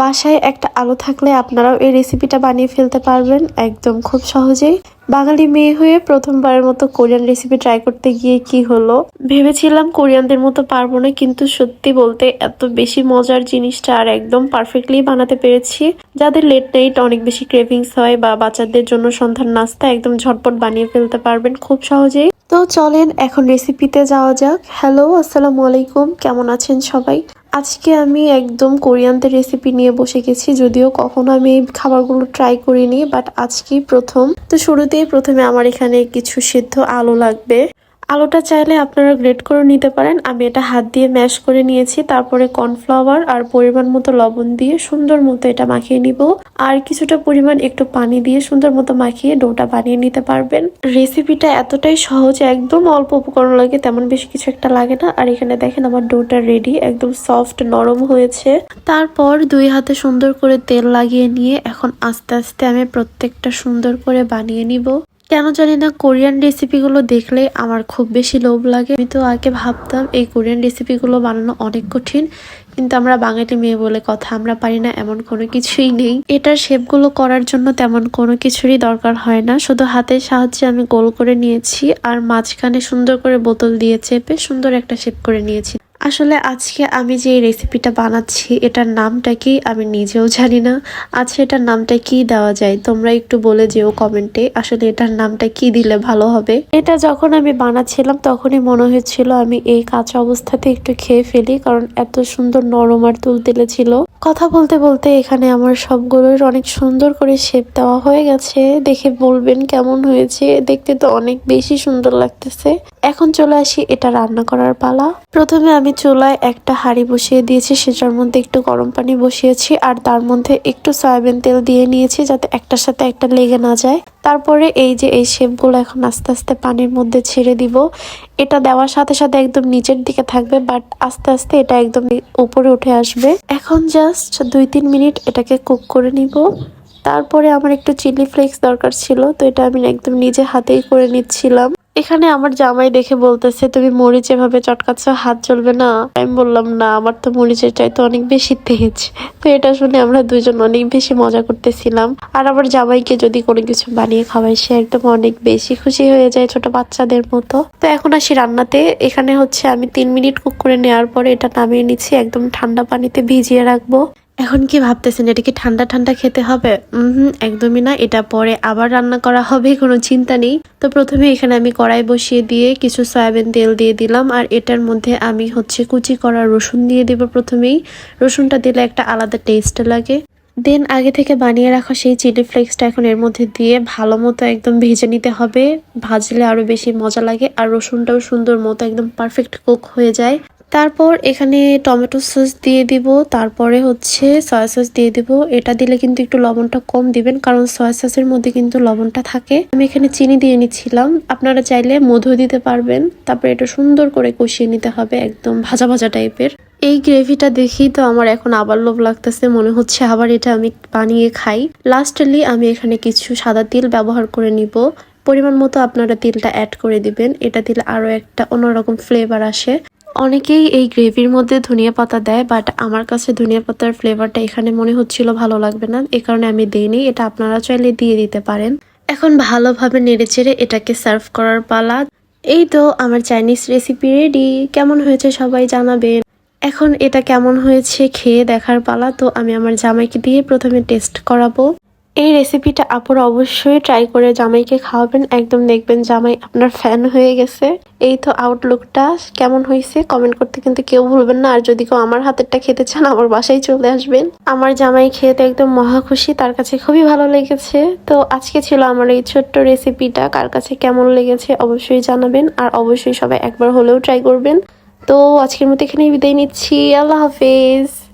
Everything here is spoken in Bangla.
বাসায় একটা আলো থাকলে আপনারাও এই রেসিপিটা বানিয়ে ফেলতে পারবেন একদম খুব সহজেই। বাঙালি মেয়ে হয়ে প্রথমবারের মতো কোরিয়ান রেসিপি ট্রাই করতে গিয়ে কি হলো? ভেবেছিলাম কোরিয়ানদের মতো পারব না, কিন্তু সত্যি বলতে এত বেশি মজার জিনিসটা আর একদম পারফেক্টলি বানাতে পেরেছি, যাদের লেট নাইট অনেক বেশি ক্রেভিংস হয় বা বাচ্চাদের জন্য সন্ধ্যার নাস্তা একদম ঝটপট বানিয়ে ফেলতে পারবেন খুব সহজেই। তো চলেন এখন রেসিপিতে যাওয়া যাক। হ্যালো আসসালামু আলাইকুম। কেমন আছেন সবাই? আজকে আমি একদম কোরিয়ানদের রেসিপি নিয়ে বসে গেছি, যদিও কখনো আমি এই খাবারগুলো ট্রাই করিনি বাট আজকেই প্রথম। তো শুরুতেই প্রথমে আমার এখানে কিছু সিদ্ধ আলু লাগবে। আলুটা চাইলে আপনারা গ্রেট করে নিতে পারেন। আমি এটা হাত দিয়ে ম্যাশ করে নিয়েছি। তারপরে কর্নফ্লাওয়ার আর পরিমাণ মতো লবণ দিয়ে সুন্দর মতো এটা মাখিয়ে নিব। আর কিছুটা পরিমাণ একটু পানি দিয়ে সুন্দর মতো মাখিয়ে ডোটা বানিয়ে নিতে পারবেন। রেসিপিটা এতটাই সহজ, একদম অল্প উপকরণ লাগে, তেমন বেশি কিছু একটা লাগে না। আর এখানে দেখেন আমার ডোটা রেডি একদম সফট নরম হয়েছে। তারপর দুই হাতে সুন্দর করে তেল লাগিয়ে নিয়ে এখন আস্তে আস্তে আমি প্রত্যেকটা সুন্দর করে বানিয়ে নিব। কেন জানি না কোরিয়ান রেসিপিগুলো দেখলে আমার খুব বেশি লোভ লাগে। আমি তো আগে ভাবতাম এই কোরিয়ান রেসিপিগুলো বানানো অনেক কঠিন, কিন্তু আমরা বাঙালি মেয়ে বলে কথা আমরা পারি না, এমন কোনো কিছুই নেই। এটার শেপগুলো করার জন্য তেমন কোনো কিছুরই দরকার হয় না। শুধু হাতের সাহায্যে আমি গোল করে নিয়েছি, আর মাঝখানে সুন্দর করে বোতল দিয়ে চেপে সুন্দর একটা শেপ করে নিয়েছি। আসলে আজকে আমি যে রেসিপিটা বানাচ্ছি, এটার নামটা কি আমি নিজেও জানি না। আচ্ছা এটার নামটা কি দেওয়া যায়? তোমরা একটু বলে যেও কমেন্টে। আসলে এটার নামটা কি দিলে ভালো হবে? এটা যখন আমি বানাচ্ছিলাম, তখনই মনে হয়েছিল আমি এই কাঁচা অবস্থাতে একটু খেয়ে ফেলি, কারণ এত সুন্দর নরম আর তুলতেলে ছিল। কথা বলতে বলতে এখানে আমার সবগুলোর অনেক সুন্দর করে শেপ দেওয়া হয়ে গেছে। দেখে বলবেন কেমন হয়েছে। দেখতে তো অনেক বেশি সুন্দর লাগতেছে। এখন চলে আসি এটা রান্না করার পালা। প্রথমে আমি চুলায় একটা হাঁড়ি বসিয়ে দিয়েছি, সেটার মধ্যে একটু গরম পানি বসিয়েছি আর তার মধ্যে একটু সয়াবিন তেল দিয়ে নিয়েছি যাতে একটার সাথে একটা লেগে না যায়। তারপরে এই যে এই শেপগুলো এখন আস্তে আস্তে পানির মধ্যে ছেড়ে দিব। এটা দেওয়ার সাথে সাথে একদম নিচের দিকে থাকবে বাট আস্তে আস্তে এটা একদম উপরে উঠে আসবে। এখন জাস্ট দুই তিন মিনিট এটাকে কুক করে নিব। তারপরে আমার একটু চিলি ফ্লেক্স দরকার ছিল, তো এটা আমি একদম নিজে হাতেই করে নিচ্ছিলাম। এখানে আমার জামাই দেখে বলতেছে, তুমি মরিচ এভাবে চটকাচ্ছ, হাত চলবে না। আমি বললাম, না, আমার তো মরিচের চাইতে অনেক বেশি তেজ। তো এটা শুনে আমরা দুজন অনেক বেশি মজা করতেছিলাম। আর আমার জামাইকে যদি কোনো কিছু বানিয়ে খাওয়াই, সে একদম অনেক বেশি খুশি হয়ে যায় ছোট বাচ্চাদের মতো। তো এখন আসি রান্নাতে। এখানে হচ্ছে আমি তিন মিনিট কুক করে নেওয়ার পরে এটা নামিয়ে নিচ্ছি, একদম ঠান্ডা পানিতে ভিজিয়ে রাখব। এখন কি ভাবতেছেন, এটা কি ঠান্ডা ঠান্ডা খেতে হবে? হুম একদমই না, এটা পরে আবার রান্না করা হবে, কোনো চিন্তা নেই। তো প্রথমে এখানে আমি কড়াই বসিয়ে দিয়ে কিছু সয়াবিন তেল দিয়ে দিলাম, আর এটার মধ্যে আমি হচ্ছে কুচি করা রসুন দিয়ে দিব প্রথমেই। রসুনটা দিলে একটা আলাদা টেস্ট লাগে। দেন আগে থেকে বানিয়ে রাখা সেই চিলি ফ্লেক্সটা এখন এর মধ্যে দিয়ে ভালো মতো একদম ভেজে নিতে হবে। ভাজলে আরও বেশি মজা লাগে, আর রসুনটাও সুন্দর মতো একদম পারফেক্ট কুক হয়ে যায়। তারপর এখানে টমেটো সস দিয়ে দিব, তারপরে হচ্ছে সয়া সস দিয়ে দিব। এটা দিলে কিন্তু একটু লবণটা কম দিবেন, কারণ সয়া সসের মধ্যে কিন্তু লবণটা থাকে। আমি এখানে চিনি দিয়ে নিচ্ছিলাম। আপনারা চাইলে মধু দিতে পারবেন। তারপর এটা সুন্দর করে কষিয়ে নিতে হবে একদম ভাজা ভাজা টাইপের। এই গ্রেভিটা দেখেই তো আমার এখন আবার লোভ লাগতেছে, মনে হচ্ছে আবার এটা আমি বানিয়ে খাই। লাস্টলি আমি এখানে কিছু সাদা তিল ব্যবহার করে নিব। পরিমাণ মতো আপনারা তিলটা অ্যাড করে দিবেন। এটা দিলে আরও একটা অন্যরকম ফ্লেভার আসে। অনেকেই এই গ্রেভির মধ্যে ধনিয়া পাতা দেয় বাট আমার কাছে ধনিয়া পাতার ফ্লেভারটা এখানে মনে হচ্ছিল ভালো লাগবে না। এ কারণে আমি দিইনি, এটা আপনারা চাইলে দিয়ে দিতে পারেন। এখন ভালোভাবে নেড়েচেড়ে এটাকে সার্ভ করার পালা। এই তো আমার চাইনিজ রেসিপি রেডি কেমন হয়েছে সবাই জানাবেন। এখন এটা কেমন হয়েছে খেয়ে দেখার পালা, তো আমি আমার জামাইকে দিয়ে প্রথমে টেস্ট করাবো। এই রেসিপিটা আপুর অবশ্যই ট্রাই করে জামাইকে খাওয়াবেন। একদম দেখবেন জামাই আপনার ফ্যান হয়ে গেছে। এই তো আউটলুকটা কেমন হয়েছে কমেন্ট করতে কিন্তু কেউ ভুলবেন না। আর যদি কেউ আমার হাতেরটা খেতে চান, আমার বাসায় চলে আসবেন। আমার জামাই খেতে একদম মহা খুশি, তার কাছে খুবই ভালো লেগেছে। তো আজকে ছিল আমার এই ছোট্ট রেসিপিটা কার কাছে কেমন লেগেছে অবশ্যই জানাবেন। আর অবশ্যই সবাই একবার হলেও ট্রাই করবেন। তো আজকের মতো এখানেই বিদায় নিচ্ছি। আল্লাহ হাফেজ।